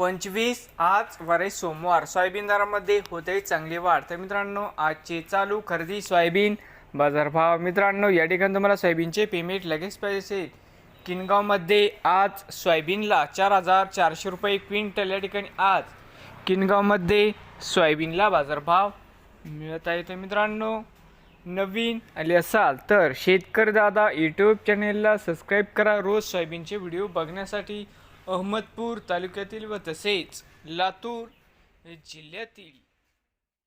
पंचवीस आज वारे सोमवार. सोयाबीन दरामध्ये होते चांगली वाढ. तर मित्रांनो आजचे चालू खरेदी सोयाबीन बाजारभाव. मित्रांनो या ठिकाणी तुम्हाला सोयाबीनचे पेमेंट लगेच पाहिजे असेल किनगावमध्ये आज सोयाबीनला चार हजार चारशे रुपये क्विंटल. या ठिकाणी आज किनगावमध्ये सोयाबीनला बाजारभाव मिळत आहे. तर मित्रांनो नवीन आले असाल तर शेतकरी दादा यूट्यूब चॅनेलला सबस्क्राईब करा. रोज सोयाबीनचे व्हिडिओ बघण्यासाठी अहमदपूर तालुक्यातील व तसेच लातूर जिल्ह्यातील